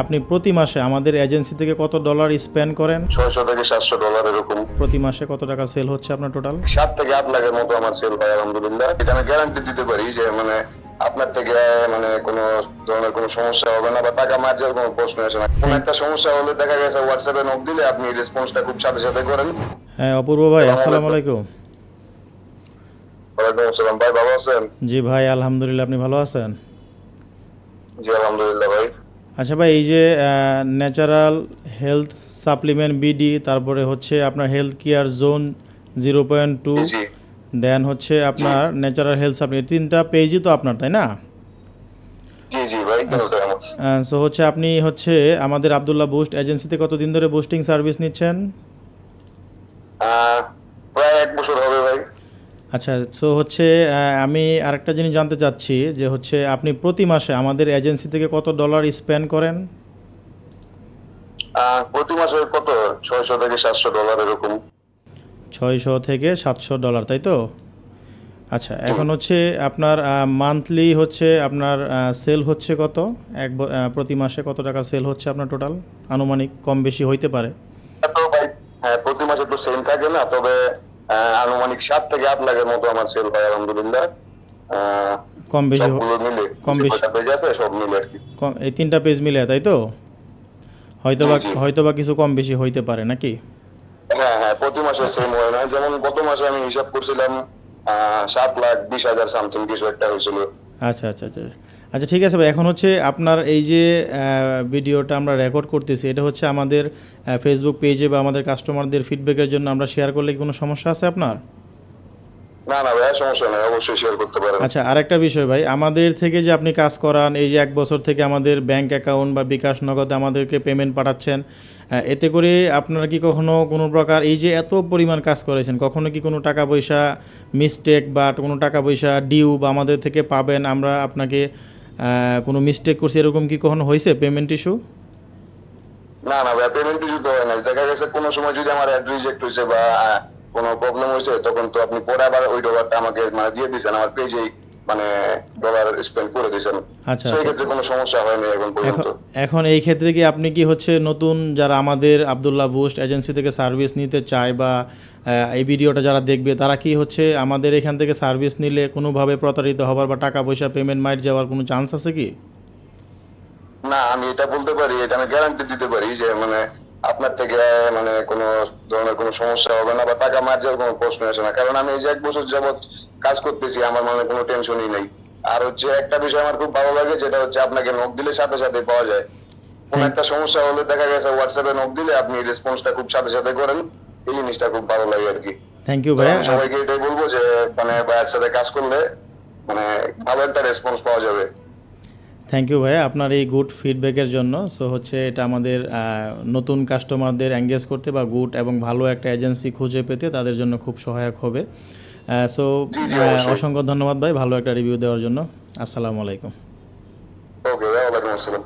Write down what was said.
আপনি প্রতি মাসে আমাদের এজেন্সি থেকে কত ডলার স্পেন্ড করেন? ছয়শো থেকে সাতশো ডলার এরকম। প্রতি মাসে কত টাকা সেল হচ্ছে আপনার টোটাল? সাত থেকে আট লাখের মতো আমার সেল হয় আলহামদুলিল্লাহ। এটা আমি গ্যারান্টি দিতে পারি যে মানে আপনার থেকে মানে কোনো ধরনের কোনো সমস্যা হবে না বা টাকা মার কোনো প্রশ্ন আসে না। কোনো একটা সমস্যা হলে দেখা গেছে হোয়াটসঅ্যাপে নক দিলে আপনি রেসপন্সটা খুব সাথে সাথে করেন। হ্যাঁ অপূর্ব ভাই আসসালামু আলাইকুম। ওয়ালাইকুম আসসালাম। ভাই ভালো আছেন? জি ভাই আলহামদুলিল্লাহ আপনি ভালো আছেন? জি আলহামদুলিল্লাহ ভাই। আচ্ছা ভাই এই যে ন্যাচারাল হেলথ সাপ্লিমেন্ট বিডি তারপরে হচ্ছে আপনার health care zone zero point two then হচ্ছে আপনার ন্যাচারাল হেলথ সাপ্লিমেন্ট তিনটা পেজই তো আপনার তাই না? সো হচ্ছে আপনি হচ্ছে আমাদের আবদুল্লাহ বুস্ট এজেন্সিতে কতদিন ধরে বুস্টিং সার্ভিস নিচ্ছেন? প্রায় এক বছর হবে ভাই। আচ্ছা সো হচ্ছে আমি আরেকটা জিনিস জানতে চাচ্ছি যে হচ্ছে আপনি প্রতি মাসে আমাদের এজেন্সি থেকে কত ডলার স্পেন্ড করেন? প্রতি মাসে কত? ছয়শো থেকে সাতশো ডলার এরকম। ছয়শো থেকে সাতশো ডলার তাই তো? আচ্ছা এখন হচ্ছে আপনার মান্থলি হচ্ছে আপনার সেল হচ্ছে কত? এক প্রতি মাসে কত টাকা সেল হচ্ছে আপনার টোটাল আনুমানিক কম বেশি হইতে পারে। হ্যাঁ প্রতি মাসে তো সেল থাকে না তবে আনুমানিক সাত থেকে আট লাখের মতো আমার সেল হয় আলহামদুলিল্লাহ। কম বেশি মিলে কম বেশি। পেজ আছে সব মিলে আর কি। এই তিনটা পেজ মিলে তাই তো? হয়তো বা। হয়তো বা কিছু কম বেশি হইতে পারে নাকি? হ্যাঁ হ্যাঁ প্রতি মাসে সেম হয় না। যেমন গত মাসে আমি হিসাব করছিলাম সাত লাখ বিশ হাজার সামথিং কিছু একটা হয়েছিল। আচ্ছা আচ্ছা আচ্ছা। আচ্ছা ঠিক আছে ভাই। এখন হচ্ছে আপনার এই যে ভিডিওটা আমরা রেকর্ড করতেছি এটা হচ্ছে আমাদের ফেসবুক পেজে বা আমাদের কাস্টমারদের ফিডব্যাকের জন্য আমরা শেয়ার করলে কি কোনো সমস্যা আছে আপনার? না না ভাইয়া সমস্যা নেই। অবশ্যই শেয়ার করতে পারেন। আচ্ছা আরেকটা বিষয় ভাই আমাদের থেকে যে আপনি কাজ করান এই যে এক বছর থেকে আমাদের ব্যাংক অ্যাকাউন্ট বা বিকাশ নগদে আমাদেরকে পেমেন্ট পাঠাচ্ছেন এতে করে আপনারা কি কখনো কোনো প্রকার এই যে এত পরিমাণ কাজ করেছেন কখনো কি কোনো টাকা পয়সা মিস্টেক বা কোনো টাকা পয়সা ডিউ বা আমাদের থেকে পাবেন আমরা আপনাকে কোনো মিস্টেক করছি, এরকম কি কখনো হয়েছে পেমেন্ট ইস্যু না না, ভাই পেমেন্ট ইস্যু তো হয় না দেখা গেছে কোনো সময় যদি আমার অ্যাড রিজেক্ট হয়েছে বা কোনো প্রবলেম হয়েছে, তখন তো আপনি পরে আবার ওই ডলারটা আমাকে মানে দিয়ে দিয়েছেন আমার পেজেই মানে ডলার স্পেন্ড করে দিয়েছেন। আচ্ছা সেই আচ্ছা। ক্ষেত্রে কোনো সমস্যা হয়নি এখন পর্যন্ত। এখন এখন এই ক্ষেত্রে কি আপনি কি হচ্ছে নতুন যারা আমাদের আবদুল্লাহ বুস্ট এজেন্সি থেকে সার্ভিস নিতে চায় বা এই ভিডিওটা যারা দেখবে তারা কি হচ্ছে আমাদের এখান থেকে সার্ভিস নিলে কোনোভাবে প্রতারিত হবার বা টাকা পয়সা পেমেন্ট মাইট যাওয়ার কোনো চান্স আছে কি? না আমি এটা বলতে পারি এটা আমি গ্যারান্টি দিতে পারি যে মানে আপনার থেকে মানে কোনো ধরনের কোনো সমস্যা হবে না বা টাকা মার যাওয়ার কোনো প্রশ্ন আসে না। কারণ আমি এই যে এক বছর যাবত কাজ করতেছি আমার মানে কোনো টেনশনই নেই। আর হচ্ছে একটা বিষয় আমার খুব ভালো লাগে যেটা হচ্ছে আপনাকে নক দিলে সাথে সাথে পাওয়া যায়। কোনো একটা সমস্যা হলে দেখা গেছে হোয়াটসঅ্যাপে নক দিলে আপনি রেসপন্সটা খুব সাথে সাথে করেন। এই জিনিসটা খুব ভালো লাগে আর কি। থ্যাংক ইউ ভাইয়া। সবাইকে এটাই বলব যে মানে ভাইয়ের সাথে কাজ করলে মানে ভালো একটা রেসপন্স পাওয়া যাবে। থ্যাংক ইউ ভাইয়া। আপনার এই গুড ফিডব্যাকের জন্য। সো হচ্ছে এটা আমাদের নতুন কাস্টমারদের এঙ্গেজ করতে বা গুড এবং ভালো একটা এজেন্সি খুঁজে পেতে তাদের জন্য খুব সহায়ক হবে। সো জি, অবশ্যই। অসংখ্য ধন্যবাদ ভাই ভালো একটা রিভিউ দেওয়ার জন্য আসসালামু আলাইকুম